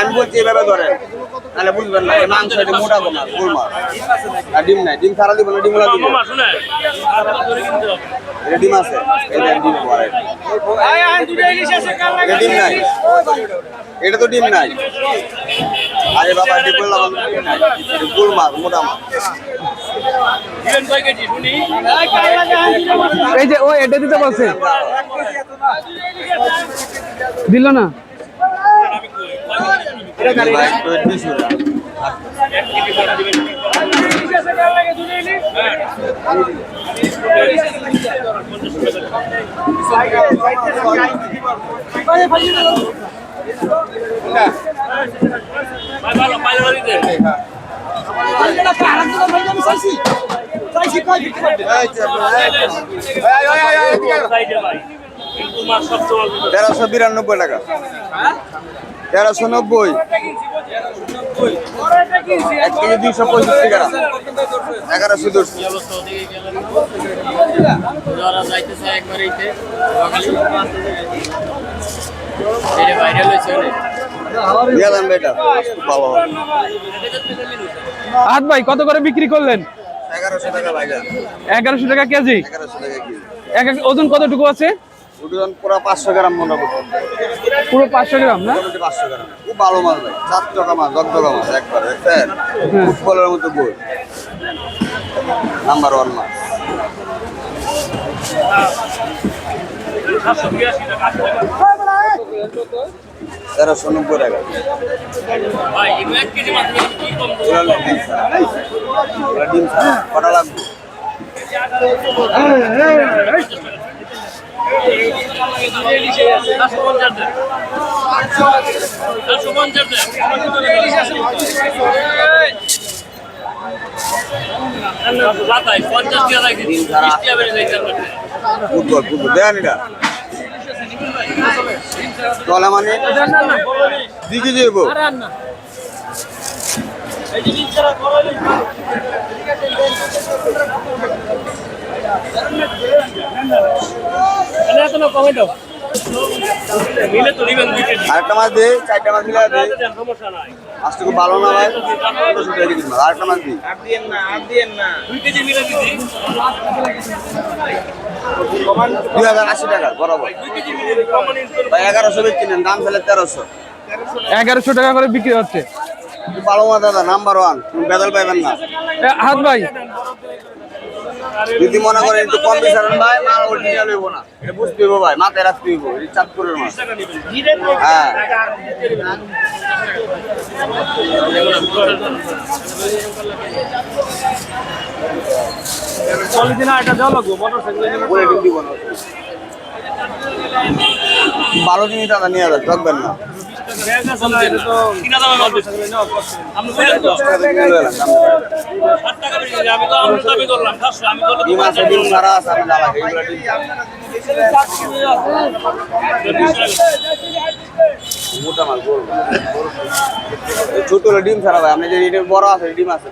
আমি বলছি এভাবে ধরেন, তাহলে বুঝবেন না এই মাংস এটা মোটা কমা মাছ আর ডিম নাই, ডিম ছাড়া দিব না, ডিম দিব। এটা ডিম আছে এটা ডিম নাই। এটা তো ডিম নাই। আরে বাবা, ডিম বললাম মাছ মোটা মাছ। এই যে ও এটা দিতে বলছে। দিল না? ভালো তেরোশো বিরানব্বই টাকা। তেরোশো নব্বই। এক কেজি দুইশো পঁয়ষট্টি টাকা। এগারোশো দশ। বেটা ভালো হাত ভাই কত করে বিক্রি করলেন? এগারোশো টাকা কেজি। ওজন কতটুকু আছে? ওজন পুরো পাঁচশো গ্রাম মোটামুটি। পুরো পাঁচশো গ্রাম না? মোটামুটি পাঁচশো গ্রাম। খুব ভালো মাছ ভাই। চার টাকা মাছ দশ টাকা মাছ একবার দেখছেন ফুটবলের মতো গোল। নাম্বার ওয়ান মাছ। তেরোশো নব্বই টাকা। ডিম ছাড়া। কটা লাগবে? Football football. দেন এটা। চলে মানে? দিকে যাব দুই কেজি আরেকটা মাছ দে চারটা মাছ মিলে মাছটা খুব ভালো না ভাই আরেকটা মাছ দিই। দুই কেজি মিলে দিদি দুই হাজার আশি টাকা বরাবর। দুই ভাই এগারোশো বেচছি নেন দাম ফেলে তেরোশো। এগারোশো টাকা করে বিক্রি হচ্ছে। ভালো মাছ দাদা নাম্বার ওয়ান বেদল পাইবেন না। হাত ভাই। যদি মনে করেন একটু কম বিচারেন ভাই, মাল অরিজিনাল হইব না। বুঝতে ভাই, মাথায় রাখতে চাঁদপুরের মাছ হ্যাঁ। পুরো ডিম দিব না। ভালো জিনিস দাদা নিয়ে যাবে ঠকবেন না। আমি আমি আমি আমি আমি ছোট ডিম ছাড়া ভাই, আপনি যে বড় আছে, ডিম আছে।